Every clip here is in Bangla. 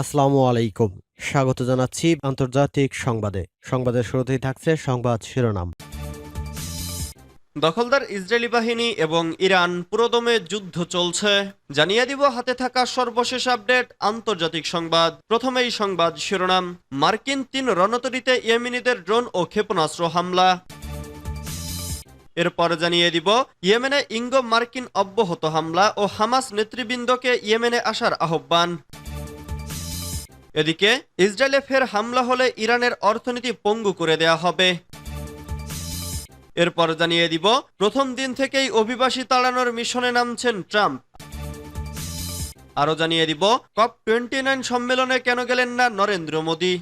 আসসালামু আলাইকুম। স্বাগত জানাচ্ছি আন্তর্জাতিক সংবাদে। সংবাদের শুরুতেই থাকছে সংবাদ শিরোনাম। দখলদার ইসরায়েলি বাহিনী এবং ইরান পুরোদমে যুদ্ধ চলছে। জানিয়ে দিব হাতে থাকা সর্বশেষ আপডেট, আন্তর্জাতিক সংবাদ। প্রথমেই সংবাদ শিরোনাম, মার্কিন তিন রণতরীতে ইয়েমেনিদের ড্রোন ও ক্ষেপণাস্ত্র হামলা। এরপর জানিয়ে দিব, ইয়েমেনে ইঙ্গো মার্কিন অব্যাহত হামলা ও হামাস নেতৃবৃন্দকে ইয়েমেনে আসার আহ্বান। এদিকে ইসরায়েলে ফের হামলা হলে ইরানের অর্থনীতি পঙ্গু করে দেয়া হবে। এরপর জানিয়ে দিব, প্রথম দিন থেকেই অভিবাসী তাড়ানোর মিশনে নামছেন ট্রাম্প। আরও জানিয়ে দিব, কপ টোয়েন্টি নাইন সম্মেলনে কেন গেলেন না নরেন্দ্র মোদী?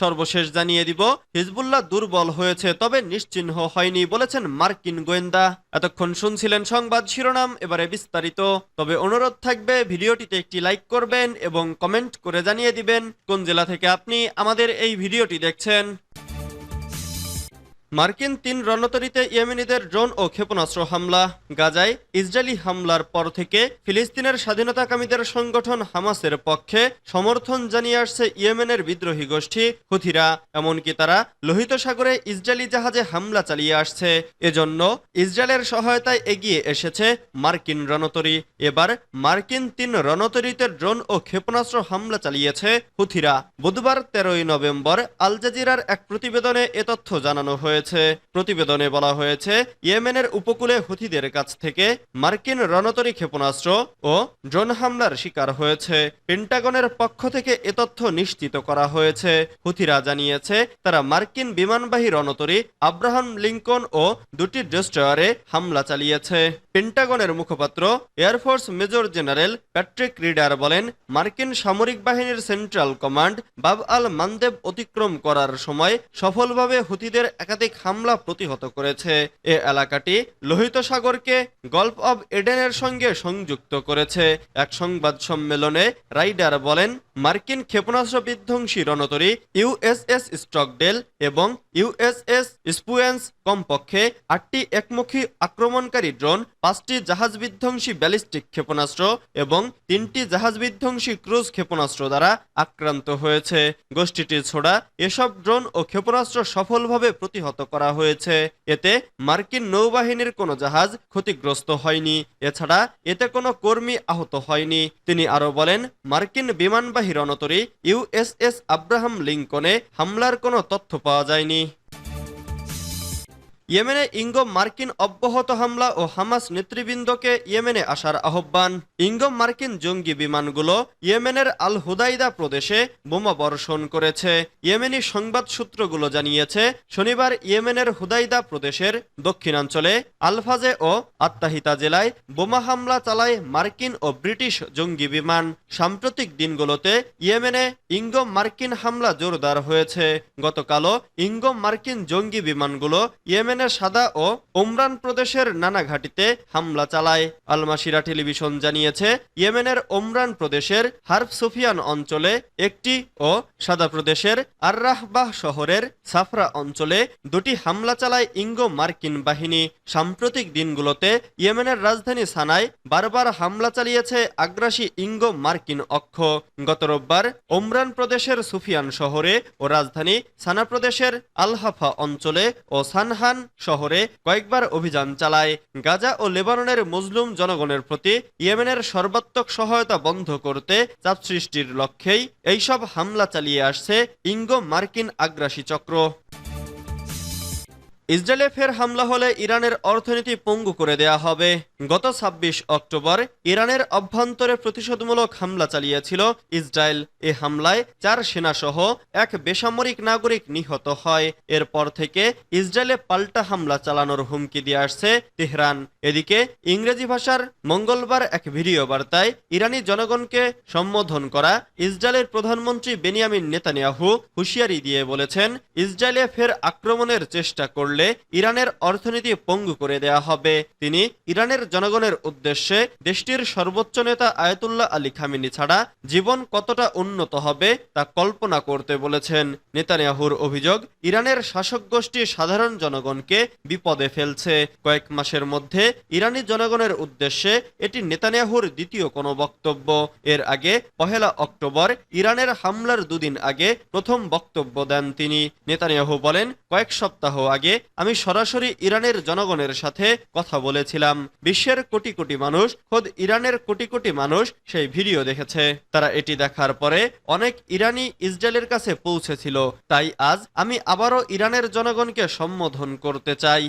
সর্বশেষ জানিয়ে দিব, হিজবুল্লাহ দুর্বল হয়েছে, তবে নিশ্চিহ্ন হয়নি বলেছেন মার্কিন গোয়েন্দা। এতক্ষণ শুনছিলেন সংবাদ শিরোনাম, এবারে বিস্তারিত। তবে অনুরোধ থাকবে, ভিডিওটিতে একটি লাইক করবেন এবং কমেন্ট করে জানিয়ে দিবেন, কোন জেলা থেকে আপনি আমাদের এই ভিডিওটি দেখছেন। মার্কিন তিন রণতরীতে ইয়েমেনিদের ড্রোন ও ক্ষেপণাস্ত্র হামলা, গাজায় ইসরায়েলি হামলার পর থেকে ফিলিস্তিনের স্বাধীনতাকামীদের সংগঠন হামাসের পক্ষে সমর্থন জানিয়ে আসছে ইয়েমেনের বিদ্রোহী গোষ্ঠী হুথিরা। এমনকি তারা লোহিত সাগরে ইসরায়েলি জাহাজে হামলা চালিয়ে আসছে। এজন্য ইসরায়েলের সহায়তায় এগিয়ে এসেছে মার্কিন রণতরী। এবার মার্কিন তিন রণতরীতে ড্রোন ও ক্ষেপণাস্ত্র হামলা চালিয়েছে হুথিরা। বুধবার তেরোই নভেম্বর আল জাজিরার এক প্রতিবেদনে এ তথ্য জানানো হয়েছে। হয়েছে। প্রতিবেদনে বলা হয়েছে, ইয়েমেনের উপকূলে হুথিদের কাছ থেকে মার্কিন রণতরী ক্ষেপণাস্ত্র ও ড্রোন হামলার শিকার হয়েছে। পেন্টাগনের পক্ষ থেকে এ তথ্য নিশ্চিত করা হয়েছে। হুথিরা জানিয়েছে, তারা মার্কিন বিমানবাহী রণতরী আব্রাহাম লিঙ্কন ও দুটি ডেস্ট্রয়ারে হামলা চালিয়েছে। পেন্টাগনের মুখপাত্র air force major general Patrick Ryder বলেন, মার্কিন সামরিক বাহিনীর সেন্ট্রাল কমান্ড বাব আল মানদেব অতিক্রম করার সময় সফলভাবে হুতিদের একাধিক হামলা প্রতিহত করেছে। এ এলাকাটি লোহিত সাগরকে গল্ফ অব এডেনের সঙ্গে সংযুক্ত করেছে। এক সংবাদ সম্মেলনে রাইডার বলেন, মার্কিন ক্ষেপণাস্ত্র বিধ্বংসী রণতরী ইউএসএস স্টকডেল এবং ইউএসএস স্পুয়েন্স কমপক্ষে আটটি একমুখী আক্রমণকারী ড্রোন, পাঁচটি জাহাজ বিধ্বংসী ব্যালিস্টিক ক্ষেপণাস্ত্র এবং তিনটি জাহাজ বিধ্বংসী ক্রুজ ক্ষেপণাস্ত্র দ্বারা আক্রান্ত হয়েছে। গোষ্ঠীটি ছোড়া এসব ড্রোন ও ক্ষেপণাস্ত্র সফলভাবে প্রতিহত করা হয়েছে। এতে মার্কিন নৌবাহিনীর কোনো জাহাজ ক্ষতিগ্রস্ত হয়নি। এছাড়া এতে কোনো কর্মী আহত হয়নি। তিনি আরও বলেন, মার্কিন বিমানবাহী রণতরী ইউএসএস আব্রাহাম লিঙ্কনে হামলার কোনো তথ্য পাওয়া যায়নি। ইয়েমেনে ইঙ্গো মার্কিন অব্যাহত হামলা ও হামাস নেতৃবৃন্দকে ইয়েমেনে আসার আহ্বান। ইঙ্গো মার্কিন জঙ্গি বিমানগুলো ইয়েমেনের আল হুদাইদা প্রদেশে বোমা বর্ষণ করেছে। ইয়েমেনি সংবাদ সূত্রগুলো জানিয়েছে, শনিবার ইয়েমেনের হুদাইদা প্রদেশের দক্ষিণাঞ্চলে আলফাজে ও আত্মাহিতা জেলায় বোমা হামলা চালায় মার্কিন ও ব্রিটিশ জঙ্গি বিমান। সাম্প্রতিক দিনগুলোতে ইয়েমেনে ইঙ্গো মার্কিন হামলা জোরদার হয়েছে। গতকালও ইঙ্গো মার্কিন জঙ্গি বিমানগুলো ইয়েমেন ইয়েমেনের সাদা ও ওমরান প্রদেশের নানা ঘাটিতে হামলা চালায়। আলমাসিরা টেলিভিশন জানিয়েছে, ইয়েমেনের ওমরান প্রদেশের হার্ফ সুফিয়ান অঞ্চলে একটি ও সাদা প্রদেশের আর্রাহবাহ শহরের সাফরা অঞ্চলে দুটি হামলা চালায় ইঙ্গো মার্কিন বাহিনী। সাম্প্রতিক দিনগুলোতে ইয়েমেনের রাজধানী সানায় বারবার হামলা চালিয়েছে আগ্রাসী ইঙ্গো মার্কিন অক্ষ। গত রোববার ওমরান প্রদেশের সুফিয়ান শহরে ও রাজধানী সানা প্রদেশের আলহাফা অঞ্চলে ও সানহান শহরে কয়েকবার অভিযান চালায় গাজা ও লেবাননের মুসলিম জনগণের প্রতি ইয়েমেনের সর্বাত্মক সহায়তা বন্ধ করতে চাপ সৃষ্টির লক্ষ্যেই এইসব হামলা চালিয়ে আসছে ইঙ্গো মার্কিন আগ্রাসী চক্র। ইসরায়েলে ফের হামলা হলে ইরানের অর্থনীতি পঙ্গু করে দেয়া হবে। গত ২৬ অক্টোবর ইরানের অভ্যন্তরে প্রতিশোধমূলক হামলা চালিয়েছিল ইসরায়েল। এ হামলায় চার সেনাসহ এক বেসামরিক নাগরিক নিহত হয়। এরপর থেকে ইসরায়েলে পাল্টা হামলা চালানোর হুমকি দিয়ে আসছে তেহরান। এদিকে ইংরেজি ভাষার মঙ্গলবার এক ভিডিও বার্তায় ইরানি জনগণকে সম্বোধন করা ইসরায়েলের প্রধানমন্ত্রী বেনিয়ামিন নেতানিয়াহু হুঁশিয়ারি দিয়ে বলেছেন, ইসরায়েলে ফের আক্রমণের চেষ্টা করলে ইরানের অর্থনীতি পঙ্গু করে দেয়া হবে। তিনি ইরানের জনগণের উদ্দেশ্যে দেশটির সর্বোচ্চ নেতা আয়াতুল্লাহ আলী খামিনি ছাড়া জীবন কতটা উন্নত হবে তা কল্পনা করতে বলেছেন। নেতানিয়াহুর অভিযোগ, ইরানের শাসক গোষ্ঠী সাধারণ জনগণকে বিপদে ফেলছে। কয়েক মাসের মধ্যে ইরানি জনগণের উদ্দেশ্যে এটি নেতানিয়াহুর দ্বিতীয় কোনো বক্তব্য। এর আগে পহেলা অক্টোবর ইরানের হামলার দুদিন আগে প্রথম বক্তব্য দেন তিনি। নেতানিয়াহু বলেন, কয়েক সপ্তাহ আগে আমি সরাসরি ইরানের জনগণের সাথে কথা বলেছিলাম। বিশ্বের কোটি কোটি মানুষ, খোদ ইরানের কোটি কোটি মানুষ সেই ভিডিও দেখেছে। তারা এটি দেখার পরে অনেক ইরানি ইসরায়েলের কাছে পৌঁছেছিল। তাই আজ আমি আবারও ইরানের জনগণকে সম্বোধন করতে চাই।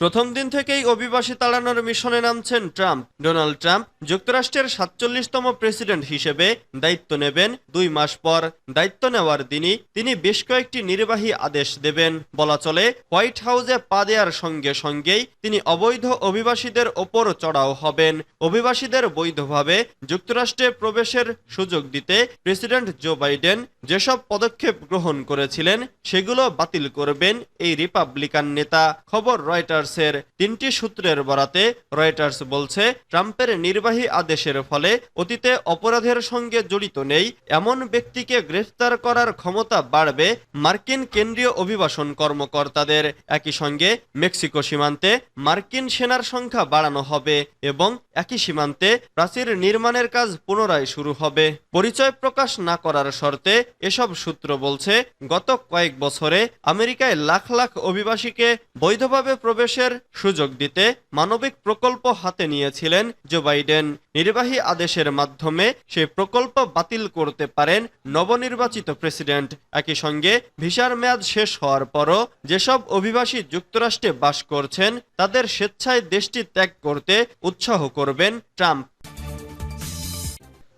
প্রথম দিন থেকেই অভিবাসী তাড়ানোর মিশনে নামছেন ট্রাম্প। ডোনাল্ড ট্রাম্প যুক্তরাষ্ট্রের সাতচল্লিশতম প্রেসিডেন্ট হিসেবে দায়িত্ব নেবেন দুই মাস পর। দায়িত্ব নেওয়ার দিনই তিনি বেশ কয়েকটি নির্বাহী আদেশ দেবেন। বলা চলে, হোয়াইট হাউসে পা দেওয়ার সঙ্গে সঙ্গেই তিনি অবৈধ অভিবাসীদের ওপর চড়াও হবেন। অভিবাসীদের বৈধভাবে যুক্তরাষ্ট্রে প্রবেশের সুযোগ দিতে প্রেসিডেন্ট জো বাইডেন যেসব পদক্ষেপ গ্রহণ করেছিলেন, সেগুলো বাতিল করবেন এই রিপাবলিকান নেতা। খবর রয়টার্সের তিনটি সূত্রের বরাতে রয়টার্স বলছে, ট্রাম্পের নির্বাহী আদেশের ফলে অতীতে অপরাধের সঙ্গে জড়িত নেই, এমন ব্যক্তিকে গ্রেফতার করার ক্ষমতা বাড়বে, মার্কিন কেন্দ্রীয় অভিবাসন কর্মকর্তাদের। একই সঙ্গে মেক্সিকো সীমান্তে মার্কিন সেনার সংখ্যা বাড়ানো হবে এবং একই সীমান্তে প্রাচীর নির্মাণের কাজ পুনরায় শুরু হবে। পরিচয় প্রকাশ না করার শর্তে এসব সূত্র বলছে, গত কয়েক বছরে আমেরিকায় লাখ লাখ অভিবাসীকে বৈধভাবে প্রবেশের সুযোগ দিতে মানবিক প্রকল্প হাতে নিয়েছিলেন জো বাইডেন। নির্বাহী আদেশের মাধ্যমে সেই প্রকল্প বাতিল করতে পারেন নবনির্বাচিত প্রেসিডেন্ট। একই সঙ্গে ভিসার মেয়াদ শেষ হওয়ার পরও যেসব অভিবাসী যুক্তরাষ্ট্রে বাস করছেন, তাদের স্বেচ্ছায় দেশটি ত্যাগ করতে উৎসাহ করবেন ট্রাম্প।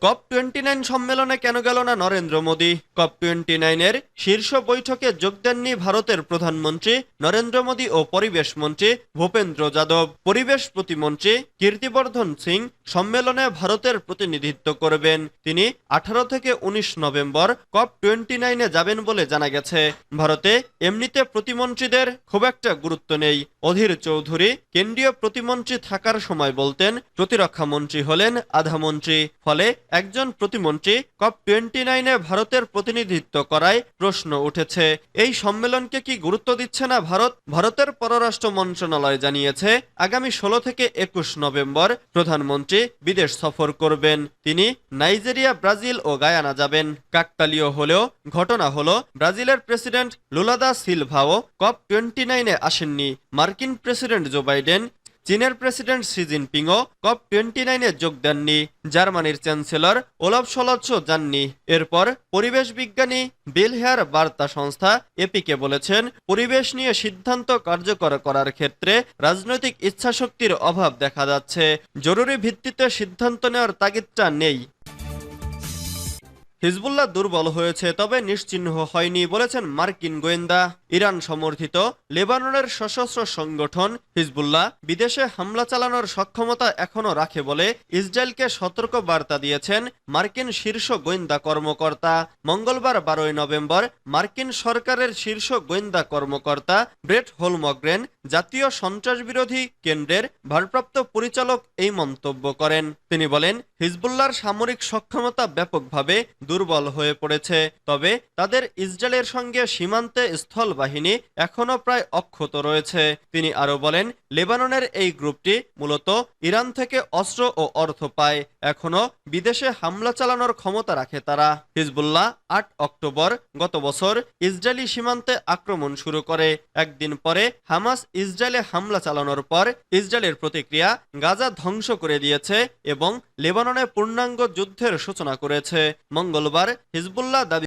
কপ টোয়েন্টি নাইন সম্মেলনে কেন গেল না নরেন্দ্র মোদী? কপ টোয়েন্টি নাইনের শীর্ষ বৈঠকে যোগ দেননি ভারতের প্রধানমন্ত্রী, নরেন্দ্র মোদী ও পরিবেশ মন্ত্রী ভূপেন্দ্র যাদব। পরিবেশ প্রতিমন্ত্রী কীর্তিবর্ধন সিং সম্মেলনে ভারতের প্রতিনিধিত্ব করবেন। তিনি আঠারো থেকে উনিশ নভেম্বর কপ টোয়েন্টি নাইনে যাবেন বলে জানা গেছে। ভারতে এমনিতে প্রতিমন্ত্রীদের খুব একটা গুরুত্ব নেই। অধীর চৌধুরী কেন্দ্রীয় প্রতিমন্ত্রী থাকার সময় বলতেন, প্রতিরক্ষা মন্ত্রী হলেন আধা মন্ত্রী। ফলে একজন প্রতিমন্ত্রী কপ টোয়েন্টি নাইনে ভারতের প্রতিনিধিত্ব করায় প্রশ্ন উঠেছে। এই সম্মেলনকে কি গুরুত্ব দিচ্ছে না ভারত? ভারতের পররাষ্ট্র মন্ত্রণালয় জানিয়েছে, আগামী ষোলো থেকে একুশ নভেম্বর প্রধানমন্ত্রী বিদেশ সফর করবেন। তিনি নাইজেরিয়া, ব্রাজিল ও গায়ানা যাবেন। কাকতালীয় হলেও ঘটনা হলো, ব্রাজিলের প্রেসিডেন্ট লুলাদা সিলভাও কপ টোয়েন্টি নাইনে আসেননি। মার্কিন প্রেসিডেন্ট জো বাইডেন চীনের প্রেসিডেন্ট শি জিনপিংও কপ টোয়েন্টি নাইনে যোগ দেননি। জার্মানির চ্যান্সেলর ওলাফ সলচ যাননি এরপর পরিবেশ বিজ্ঞানী বিল হেয়ার বার্তা সংস্থা এপিকে বলেছেন, পরিবেশ নিয়ে সিদ্ধান্ত কার্যকর করার ক্ষেত্রে রাজনৈতিক ইচ্ছাশক্তির অভাব দেখা যাচ্ছে। জরুরি ভিত্তিতে সিদ্ধান্ত নেওয়ার তাগিদটা নেই। হিজবুল্লাহ দুর্বল হয়েছে, তবে নিশ্চিহ্ন হয়নি বলেছেন মার্কিন গোয়েন্দা। ইরান সমর্থিত লেবাননের সশস্ত্র সংগঠন হিজবুল্লাহ বিদেশে হামলা চালানোর সক্ষমতা এখনও রাখে বলে ইসরায়েলকে সতর্ক বার্তা দিয়েছেন মার্কিন শীর্ষ গোয়েন্দা কর্মকর্তা। মঙ্গলবার বারোই নভেম্বর মার্কিন সরকারের শীর্ষ গোয়েন্দা কর্মকর্তা ব্রেট হোলমগ্রেন জাতীয় সন্ত্রাসবিরোধী কেন্দ্রের ভারপ্রাপ্ত পরিচালক এই মন্তব্য করেন। তিনি বলেন, হিজবুল্লাহর সামরিক সক্ষমতা ব্যাপকভাবে দুর্বল হয়ে পড়েছে। তবে তাদের ইসরায়েলের সঙ্গে সীমান্তে স্থল বাহিনী এখনও প্রায় অক্ষত রয়েছে। তিনি আরও বলেন, লেবাননের এই গ্রুপটি মূলত ইরান থেকে অস্ত্র ও অর্থ পায়। এখনও বিদেশে হামলা চালানোর ক্ষমতা রাখে তারা। হিজবুল্লাহ, আট অক্টোবর, গত বছর ইসরায়েলি সীমান্তে আক্রমণ শুরু করে। একদিন পরে হামাস ইসরায়েলে হামলা চালানোর পর ইসরায়েলের প্রতিক্রিয়া গাজা ধ্বংস করে দিয়েছে এবং লেবাননে পূর্ণাঙ্গ যুদ্ধের সূচনা করেছে। মঙ্গলবার হিজবুল্লাহ দাবি